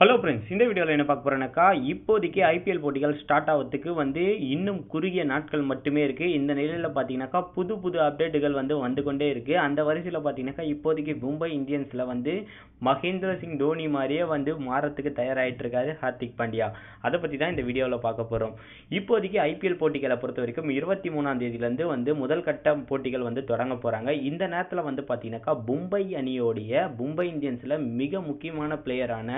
Hello friends இந்த வீடியோவில் என்ன பார்க்க போகிறேன்னாக்கா இப்போதைக்கு ஐபிஎல் போட்டிகள் ஸ்டார்ட் ஆகிறதுக்கு வந்து இன்னும் குறுகிய நாட்கள் மட்டுமே இருக்குது இந்த நிலையில் பார்த்தீங்கன்னாக்கா புது புது அப்டேட்டுகள் வந்து வந்து கொண்டே இருக்குது அந்த வரிசையில் பார்த்தீங்கன்னாக்கா இப்போதைக்கு மும்பை இந்தியன்ஸில் வந்து மகேந்திர சிங் தோனி மாதிரியே வந்து மாறத்துக்கு தயாராகிட்டு இருக்காரு ஹார்திக் பாண்டியா. அதை பற்றி தான் இந்த வீடியோவில் பார்க்க போகிறோம் இப்போதைக்கு ஐபிஎல் போட்டிகளை பொறுத்த வரைக்கும் இருபத்தி மூணாம் தேதியிலேருந்து வந்து முதல் கட்ட போட்டிகள் வந்து தொடங்க போகிறாங்க இந்த நேரத்தில் வந்து பார்த்தீங்கன்னாக்கா மும்பை அணியோடைய மும்பை இந்தியன்ஸில் மிக முக்கியமான பிளேயரான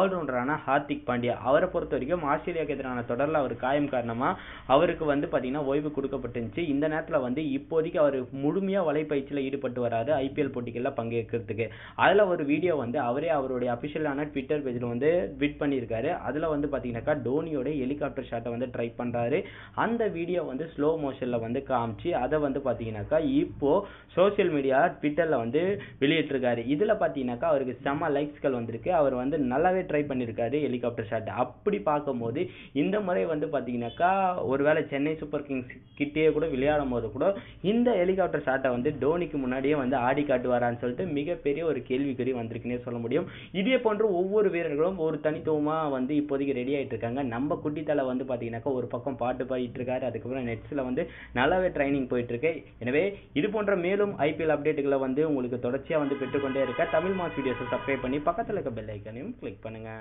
ஆல்ரவுண்டரான ஹார்திக் பாண்டியா. அவரை பொறுத்த வரைக்கும் ஆஸ்திரேலியாவுக்கு எதிரான தொடரில் அவர் காயம் காரணமாக அவருக்கு வந்து பார்த்தீங்கன்னா ஓய்வு கொடுக்கப்பட்டுருந்துச்சு. இந்த நேரத்தில் வந்து இப்போதைக்கு அவர் முழுமையாக வலைப்பயிற்சியில் ஈடுபட்டு வராது. ஐபிஎல் போட்டிகளில் பங்கேற்கிறதுக்கு. அதில் ஒரு வீடியோ வந்து அவரே அவருடைய அஃபிஷியலான ட்விட்டர் பேஜில் வந்து ட்விட் பண்ணியிருக்காரு. அதில் வந்து பார்த்தீங்கன்னாக்கா டோனியோட ஹெலிகாப்டர் ஷாட்டை வந்து ட்ரை பண்ணுறாரு அந்த வீடியோ வந்து ஸ்லோ மோஷனில் வந்து காமிச்சு அதை வந்து பார்த்தீங்கன்னாக்கா இப்போ சோஷியல் மீடியா ட்விட்டரில் வந்து வெளியிட்டிருக்காரு. இதில் பார்த்தீங்கன்னாக்கா அவருக்கு செம்ம லைக்ஸ்கள் வந்திருக்கு. அவர் வந்து நல்லாவே ட்ரை பண்ணியிருக்காரு ஹெலிகாப்டர் ஷாட் அப்படி பார்க்கும்போது இந்த முறை வந்து பார்த்தீங்கன்னாக்கா ஒருவேளை சென்னை சூப்பர் கிங்ஸ் கிட்டேயே கூட விளையாடும் போது கூட இந்த ஹெலிகாப்டர் ஷாட்டை வந்து டோனிக்கு முன்னாடியே வந்து ஆடி காட்டுவாரான்னு சொல்லிட்டு மிகப்பெரிய ஒரு கேள்விக்குறி வந்திருக்குன்னே சொல்ல முடியும். இதே போன்று ஒவ்வொரு வீரர்களும் ஒரு தனித்துவமாக வந்து இப்போதைக்கு ரெடி ஆகிட்டு இருக்காங்க. நம்ம குட்டித்தலை வந்து பார்த்தீங்கன்னாக்கா ஒரு பக்கம் பாட்டு பாடிட்டு இருக்காரு அதுக்கப்புறம் நெட்ஸில் வந்து நல்லாவே ட்ரைனிங் போயிட்டு இருக்கு. எனவே இது போன்ற மேலும் ஐபிஎல் அப்டேட்டுகளை வந்து உங்களுக்கு தொடர்ச்சியாக வந்து பெற்றுக்கொண்டே இருக்க தமிழ் மாஸ் வீடியோஸை சப்ஸ்கிரைப் பண்ணி பக்கத்தில் இருக்க பெல் ஐக்கனையும் கிளிக் பண்ணுங்க